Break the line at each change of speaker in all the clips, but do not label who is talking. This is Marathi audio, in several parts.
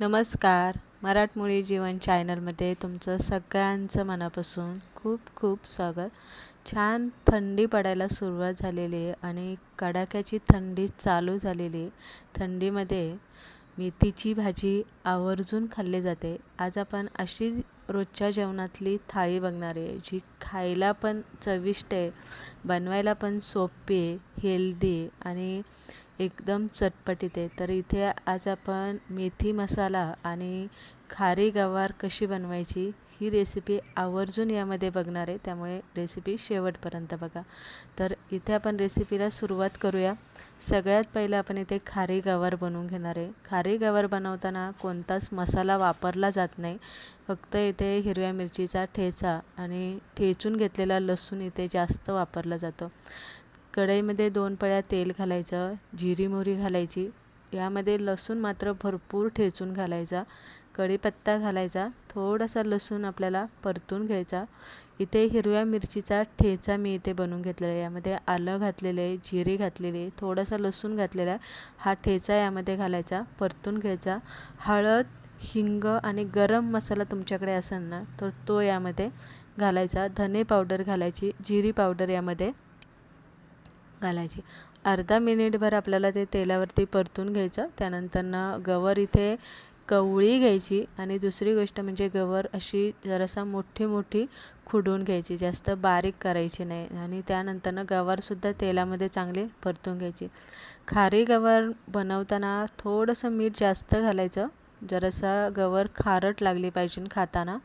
नमस्कार. मराठमोळी जीवन चॅनलमध्ये तुमचं सगळ्यांचं मनापासून खूप खूप स्वागत. छान थंडी पडायला सुरुवात झालेली आहे आणि कडाक्याची थंडी चालू झालेली आहे. थंडीमध्ये मेथीची भाजी आवर्जून खाल्ली जाते. आज आपण अशी रोजच्या जेवणातली थाळी बघणार आहे जी खायला पण चविष्ट आहे बनवायला पण सोपी आहे हेल्दी आणि एकदम चटपटीत आहे. तर इथे आज आपण मेथी मसाला आणि खारी गवार कशी बनवायची ही रेसिपी आवर्जून यामध्ये बघणार आहे. त्यामुळे रेसिपी शेवटपर्यंत बघा. तर इथे आपण रेसिपीला सुरुवात करूया. सगळ्यात पहिलं आपण इथे खारी गवार बनवून घेणार आहे. खारी गवार बनवताना कोणताच मसाला वापरला जात नाही. फक्त इथे हिरव्या मिरचीचा ठेचा आणि ठेचून घेतलेला लसूण इथे जास्त वापरला जातो. कढईमध्ये दोन पळ्या तेल घालायचं जिरी मोहरी घालायची. यामध्ये लसूण मात्र भरपूर ठेचून घालायचा. कढीपत्ता घालायचा. थोडासा लसूण आपल्याला परतून घ्यायचा. इथे हिरव्या मिरचीचा ठेचा मी इथे बनवून घेतलेला आहे. यामध्ये आलं घातलेलं आहे जिरे घातलेली आहे. थोडासा लसूण घातलेला आहे. हा ठेचा यामध्ये घालायचा परतून घ्यायचा. हळद हिंग आणि गरम मसाला तुमच्याकडे असेल ना तर तो यामध्ये घालायचा. धने पावडर घालायची जिरी पावडर यामध्ये. घालायची. अर्धा मिनिटभर आपल्याला ते तेलावरती परतून घ्यायचं. त्यानंतरनं गवर इथे कवळी घ्यायची आणि दुसरी गोष्ट म्हणजे गवर अशी जरासा मोठी मोठी खुडून घ्यायची. जास्त बारीक करायची नाही. आणि त्यानंतरनं गवारसुद्धा तेलामध्ये चांगली परतून घ्यायची. खारी गवार बनवताना थोडंसं मीठ जास्त घालायचं. जरासा गवर खारट लागली पाहिजे खाताना.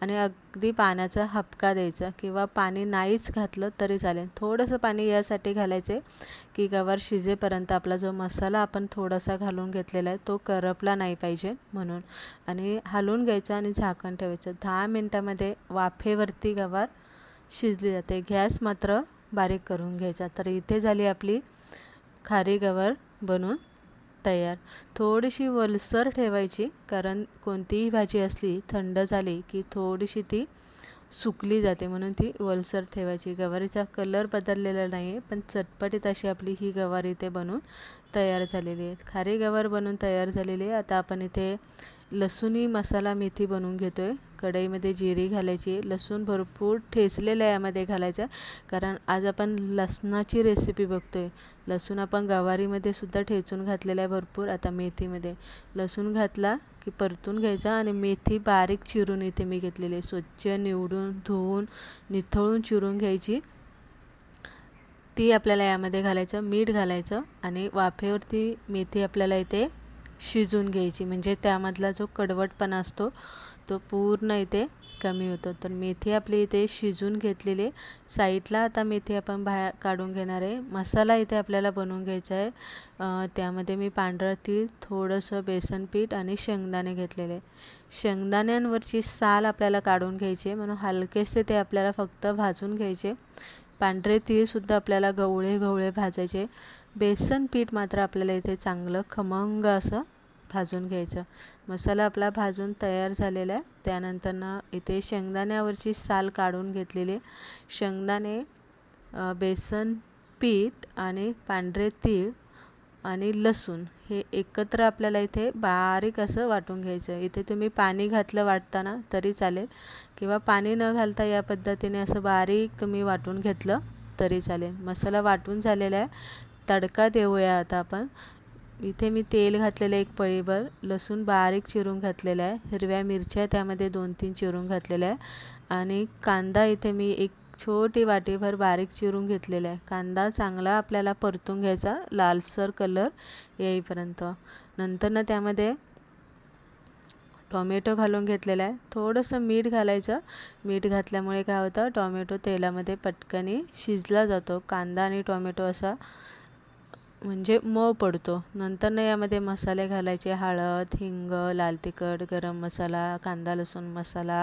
आणि अगदी पाण्याचा हपका द्यायचा किंवा पाणी नाहीच घातलं तरी चालेल. थोडंसं पाणी यासाठी घालायचे की गवार शिजेपर्यंत आपला जो मसाला आपण थोडासा घालून घेतलेला आहे तो करपला नाही पाहिजे म्हणून. आणि हलवून घ्यायचं आणि झाकण ठेवायचं. दहा मिनटामध्ये वाफेवरती गवार शिजली जाते. गॅस मात्र बारीक करून घ्यायचा. तर इथे झाली आपली खारी गवार बनून. तयार. थोडीशी वलसर ठेवायची कारण कोणतीही भाजी असली थंड झाली की थोडीशी ती सुकली जाते. म्हणून ती वलसर ठेवायची. गवारीचा कलर बदललेला नाही आहे पण चटपटीत अशी आपली ही गवार इथे बनून तयार झालेली आहे. खारी गवार बनून तयार झालेली आहे. आता आपण इथे लसूणी मसाला मेथी बनवून घेतो आहे कढईमध्ये जिरी घालायची. लसूण भरपूर ठेचलेलं यामध्ये घालायचं. कारण आज आपण लसणाची रेसिपी बघतो आहे लसूण आपण गवारीमध्ये सुद्धा ठेचून घातलेला आहे भरपूर आता मेथीमध्ये. लसूण घातला की परतून घ्यायचा आणि मेथी बारीक चिरून इथे मी घेतलेली आहे. स्वच्छ निवडून धुवून निथळून चिरून घ्यायची. ती आपल्याला यामध्ये घालायचं मीठ घालायचं आणि वाफेवरती मेथी आपल्याला इथे शिजून घ्यायची. म्हणजे त्यामधला जो कडवटपणा असतो तो पूर्ण इथे कमी होतो. तर मेथी आपली इथे शिजून घेतलेली साईडला आता मेथी आपण बाहेर काढून घेणार आहे. मसाला इथे आपल्याला बनवून घ्यायचा आहे. त्यामध्ये मी पांढरं तीळ थोडंसं बेसन पीठ आणि शेंगदाणे घेतलेले शेंगदाण्यांवरची साल आपल्याला काढून घ्यायची आहे. म्हणून हलकेसे ते आपल्याला फक्त भाजून घ्यायचे पांढरे तीळसुद्धा आपल्याला गवळे गवळे भाजायचे बेसन पीठ मात्र आपल्याला इथे चांगलं खमंग असं भाजून घ्यायचं. मसाला आपला भाजून तयार झालेला आहे. त्यानंतरनं इथे शेंगदाण्यावरची साल काढून घेतलेली शेंगदाणे बेसन पीठ आणि पांढरे तीळ आणि लसूण हे एकत्र आपल्याला इथे बारीक असं वाटून घ्यायचं. इथे तुम्ही पाणी घातलं वाटताना तरी चालेल किंवा पाणी न घालता या पद्धतीने असं बारीक तुम्ही वाटून घेतलं तरी चालेल. मसाला वाटून झालेला आहे. तडका देऊया आता आपण. इथे मी तेल घातलेलं एक पळीभर लसूण बारीक चिरून घातलेला आहे हिरव्या मिरच्या त्यामध्ये दोन तीन चिरून घातलेल्या आहे आणि कांदा इथे मी एक छोटी वाटीभर बारीक चिरून घेतलेला आहे. कांदा चांगला आपल्याला परतून घ्यायचा लालसर कलर येईपर्यंत. नंतर ना त्यामध्ये टॉमॅटो घालून घेतलेला आहे. थोडंसं मीठ घालायचं. मीठ घातल्यामुळे काय होतं? टॉमॅटो तेलामध्ये पटकनी शिजला जातो. कांदा आणि टॉमॅटो असा म्हणजे मऊ पडतो. नंतरनं यामध्ये मसाले घालायचे हळद हिंग लाल तिखट गरम मसाला कांदा लसूण मसाला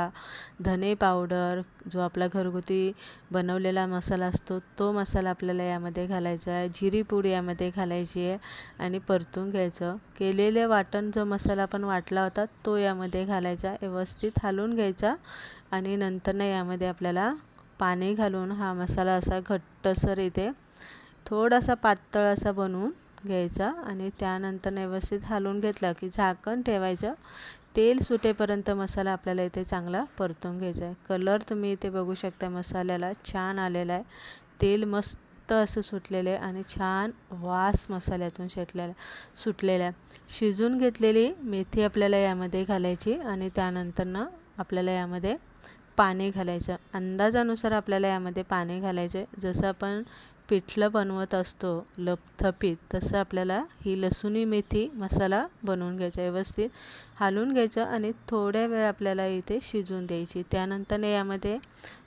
धने पावडर जो आपला घरगुती बनवलेला मसाला असतो तो मसाला आपल्याला यामध्ये घालायचा आहे. जिरी पुडी यामध्ये घालायची आहे आणि परतून घ्यायचं. केलेले वाटण जो मसाला आपण वाटला होता तो यामध्ये घालायचा व्यवस्थित हालून घ्यायचा आणि नंतरनं यामध्ये आपल्याला पाणी घालून हा मसाला असा घट्टसर इथे थोडासा पातळ असा बनवून घ्यायचा आणि त्यानंतर व्यवस्थित हलवून घेतला की झाकण ठेवायचं. तेल सुटेपर्यंत मसाला आपल्याला इथे चांगला परतून घ्यायचा आहे. कलर तुम्ही इथे बघू शकता मसाल्याला छान आलेला आहे. तेल मस्त असं सुटलेलं आहे आणि छान वास मसाल्यातून शेटलेला सुटलेला आहे. शिजून घेतलेली मेथी आपल्याला यामध्ये घालायची आणि त्यानंतर ना आपल्याला यामध्ये पाणी घालायचं. अंदाजानुसार आपल्याला यामध्ये पाणी घालायचं जसं आपण पिठलं बनवत असतो लपथपीत तसं आपल्याला ही लसुणी मेथी मसाला बनवून घ्यायचा व्यवस्थित. हालून घ्यायचं आणि थोड्या वेळ आपल्याला इथे शिजून द्यायची. त्यानंतर यामध्ये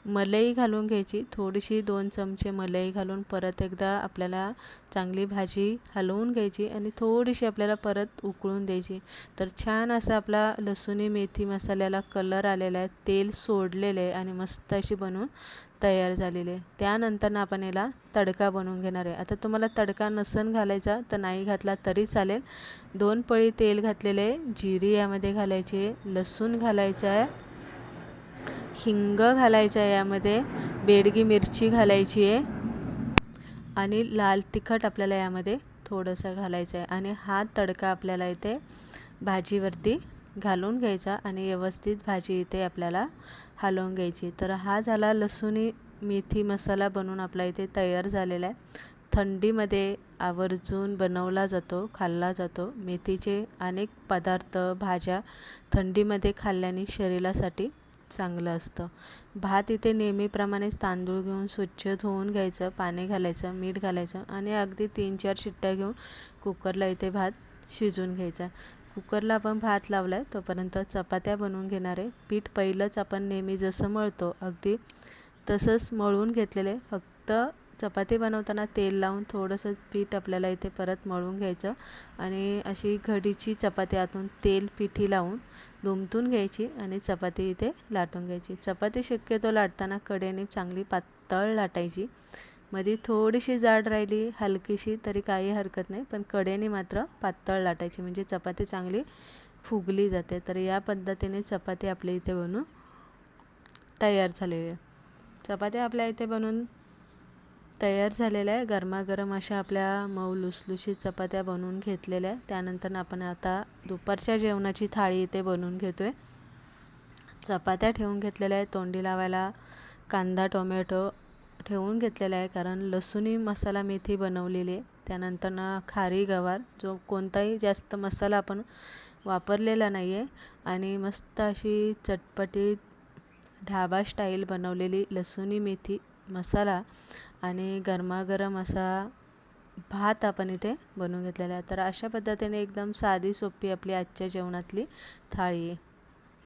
मलई घालून घ्यायची. थोडीशी दोन चमचे मलई घालून परत एकदा आपल्याला चांगली भाजी हलवून घ्यायची आणि थोडीशी आपल्याला परत उकळून द्यायची. तर छान असा आपला लसुणी मेथी मसाल्याला कलर आलेला आहे. तेल सोडलेलं आहे आणि मस्त अशी बनवून तयार झालेली आहे. त्यानंतर आपण याला तडका बनवून घेणार आहे. आता तुम्हाला तडका नसन घालायचा तर नाही घातला तरी चालेल. दोन पळी तेल घातलेले जिरी यामध्ये घालायचे. लसूण घालायचं आहे. हिंग घालायचं आहे यामध्ये बेडगी मिरची घालायची आहे आणि लाल तिखट आपल्याला यामध्ये थोडंसं घालायचं आहे. आणि हा तडका आपल्याला इथे भाजीवरती घालून घ्यायचा आणि व्यवस्थित भाजी इथे आपल्याला हलवून घ्यायची. तर हा झाला लसुणी मेथी मसाला बनवून आपला इथे तयार झालेला आहे. थंडीमध्ये आवर्जून बनवला जातो खाल्ला जातो. मेथीचे अनेक पदार्थ भाज्या थंडीमध्ये खाल्ल्याने शरीरासाठी चांगलं असतं. भात इथे नेहमीप्रमाणेच तांदूळ घेऊन स्वच्छ धुवून घ्यायचं पाणी घालायचं मीठ घालायचं आणि अगदी तीन चार शिट्ट्या घेऊन कुकरला इथे भात शिजून घ्यायचा. कुकरला आपण भात लावला आहे तोपर्यंत चपात्या बनवून घेणार आहे पीठ पहिलंच आपण नेहमी जसं मळतो अगदी तसंच मळून घेतलेले फक्त चपाती बनवताना तेल लावून थोडंसं पीठ आपल्याला इथे परत मळून घ्यायचं आणि अशी घडीची चपाती आतून तेल पिठी लावून दुमटून घ्यायची आणि चपाती इथे लाटून घ्यायची. चपाती शक्यतो लाटताना कडेने चांगली पातळ लाटायची. मध्ये थोडीशी जाड राहिली हलकीशी तरी काही हरकत नाही पण कडेने मात्र पातळ लाटायची. म्हणजे चपाती चांगली फुगली जाते. तर या पद्धतीने चपाती आपल्या इथे बनून तयार झालेली आहे. चपात्या आपल्या इथे बनवून तयार झालेल्या आहे. गरमागरम अशा आपल्या मऊ लुसलुशीत चपात्या बनवून घेतलेल्या आहे त्यानंतर आपण आता दुपारच्या जेवणाची थाळी इथे बनवून घेतो आहे चपात्या ठेवून घेतलेल्या आहे तोंडी लावायला कांदा टोमॅटो ठेवून घेतलेला आहे कारण लसुणी मसाला मेथी बनवलेली आहे. त्यानंतर ना खारी गवार जो कोणताही जास्त मसाला आपण वापरलेला नाही आहे आणि मस्त अशी चटपटीत ढाबा स्टाईल बनवलेली लसुणी मेथी मसाला आणि गरमागरम असा भात आपण इथे बनवून घेतलेला आहे. तर अशा पद्धतीने एकदम साधी सोपी आपली आजच्या जेवणातली थाळी आहे.